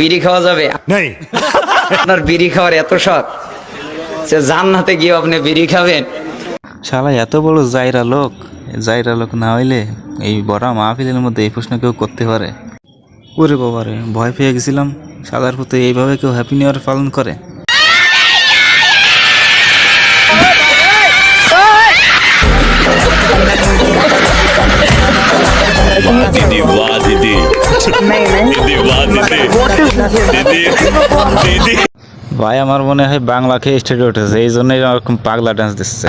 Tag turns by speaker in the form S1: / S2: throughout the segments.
S1: বিড়ি খাওয়া যাবে? আপনার বিড়ি খাওয়ার এত শখ সে জান্নাতে গিয়ে আপনি বিড়ি খাবেন?
S2: শালা এত বড় জাইরা লোক জাইরা লোক না হইলে এই বড় মাহফিলের মধ্যে এই প্রশ্ন কেউ করতে পারে। ওরে ভয় পেয়ে গেছিলাম। সাদার প্রতি এইভাবে কেউ হ্যাপি নিউ ইয়ার পালন করে।
S3: দিদি
S2: ভাই, আমার মনে হয় বাংলা খেয়ে স্টেডে উঠেছে, এই জন্যই এরকম পাগলা ডান্স দিচ্ছে।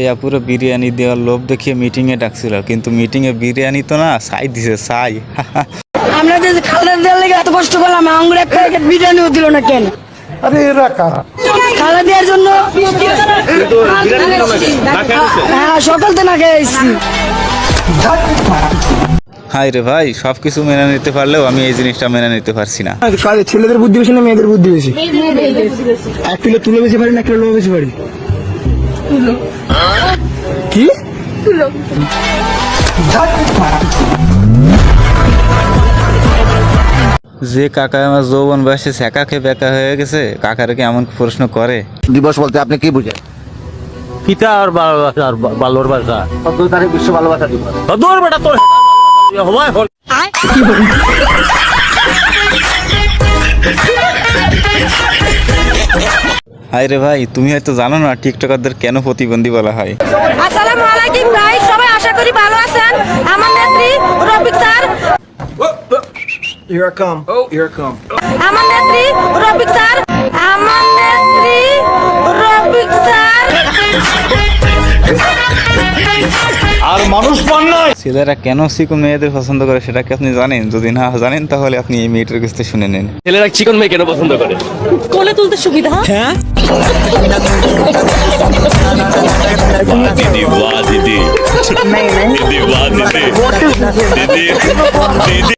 S2: এই আপুরে বিরিয়ানি দেওয়ার লোভ দেখিয়ে মিটিংয়ে ডাকছিল, কিন্তু মিটিংয়ে বিরিয়ানি তো না সাই দিছে সাই
S4: আমরা যে খালেদা দেওয়ার লেগে এত কষ্ট করলাম আঙ্গুর এক প্যাকেট বিরিয়ানিও দিল না কেন?
S5: আরে এরা
S4: কারা? খালা দেওয়ার জন্য হ্যাঁ সকাল তো না খেয়েছি।
S2: হাই রে ভাই সব কিছু মেনে নিতে পারলেও আমি এই জিনিসটা মেনে নিতে পারছি না।
S6: ছেলেদের বুদ্ধি বেশি না মেয়েদের বুদ্ধি বেশি? এক কিলো তুলো বেশি পারি না কিলো লোহা বেশি পারি। কি?
S2: তুলো যে কাকা আমার যৌবন বয়সে ছ্যাঁকা খেয়ে বেকা হয়ে গেছে কাকারে কি এমন প্রশ্ন করে?
S7: দিবস বলতে আপনি কি বুঝেন?
S8: পিতা আর ভালোবাসা আর বাসা।
S7: তারিখ বিশ্ব ভালোবাসা দিবস।
S8: তোর বেটা তোর হওয়ায় হল
S2: হাই রে ভাই তুমি হয়তো জানো না টিকটকারদের কেন প্রতিবন্ধী বলা হয়।
S4: আসসালামু আলাইকুম গাইস সবাই আশা করি ভালো আছেন। আমার নেত্রী Rafiq sir.
S6: Here I come. Oh. Here I come.
S4: I'm a আমার Robic Sar. I'm a নেত্রী Robic Sar.
S2: আর মানুষ পান নাই ছেলেরা কেন সিকো মেয়েদের পছন্দ করে সেটা কি আপনি জানেন যদি না জানেন তাহলে আপনি এই মেয়েটার কাছ থেকে শুনে নিন
S8: ছেলেরা চিকন মেয়ে কেন পছন্দ করে
S4: কোলে তুলতে সুবিধা
S3: হ্যাঁ দিদি বাহ দিদি দিদি বাহ দিদি দিদি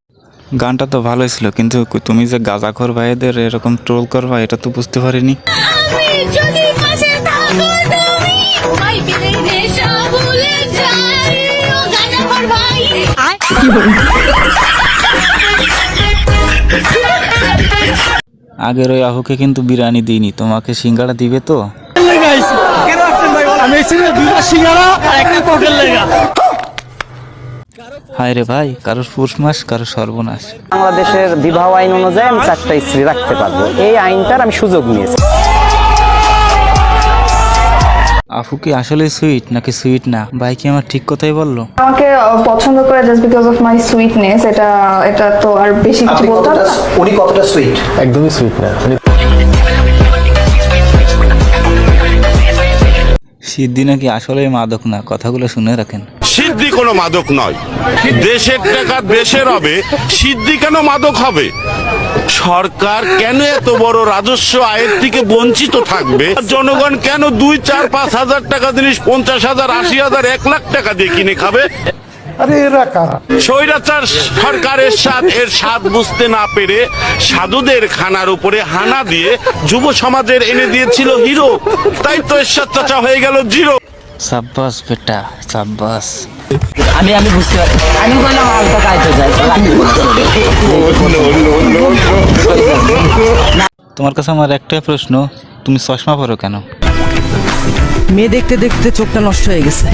S2: গানটা তো ভালোই ছিল কিন্তু তুমি যে গাঁজাখোর ভাইদের এরকম ট্রোল করবা এটা তো বুঝতে পারিনি। আগের ওই আহুকে কিন্তু বিরিয়ানি দিইনি তোমাকে সিঙ্গাড়া দিবে তো?
S6: আমি সিঙ্গারা আর একটা লেগা।
S2: হায় রে ভাই কারোর পুষ মাস কারোর সর্বনাশ।
S1: বাংলাদেশের বিবাহ আইন অনুযায়ী আমি চারটা স্ত্রী রাখতে পারব। এই আইনটার আমি সুযোগ নিয়েছি।
S2: আফু কি আসলে সুইট নাকি সুইট না? ভাই কি আমার ঠিক কথাই বলল?
S9: আমাকে পছন্দ করে just because of my sweetness এটা এটা তো আর বেশি কিছু বলতে না?
S7: উনি কতটা সুইট
S6: একদমই সুইট না। উনি
S2: সিদ্ধি নাকি আসলে মাদক না? কথাগুলো শুনে রাখেন।
S3: সিদ্ধি কোনো মাদক নয়। দেশের টাকা দেশের হবে সিদ্ধি কেন মাদক হবে? সরকার কেন এত বড় রাজস্ব আয়ের থেকে বঞ্চিত থাকবে? জনগণ কেন দুই, চার, পাঁচ হাজার টাকা জিনিস, পঞ্চাশ হাজার, আশি হাজার, এক লাখ টাকা দিয়ে কিনে খাবে?
S5: আরে এরা কারা?
S3: স্বৈরাচার সরকারের স্বাদ এর স্বাদ বুঝতে না পেরে সাধুদের খানার উপরে হানা দিয়ে যুব সমাজের এনে দিয়েছিল হিরো। তাই তো হয়ে গেল জিরো।
S2: সাব্বাস বেটা সাব্বাস।
S1: আমি আমি বুঝতে আমি বললাম আলতা যাই
S2: তোমার কাছে আমার একটাই প্রশ্ন তুমি চশমা পরো কেন?
S1: মেয়ে দেখতে দেখতে চোখটা নষ্ট হয়ে গেছে।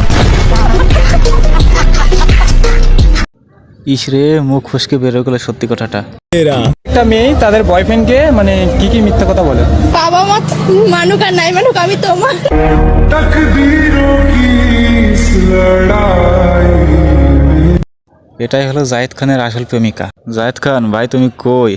S2: ইসরে মুখ ফসকে বেরো গেলে সত্যি কথাটা।
S6: একটা মেয়ে তাদের বয়ফ্রেন্ডকে মানে কি কি মিথ্যা কথা বলে?
S10: বাবা মা মানুক আর নাই মানুক আমি তোমার।
S2: এটাই হলো জাহিদ খানের আসল প্রেমিকা। জাহিদ খান ভাই তুমি কই?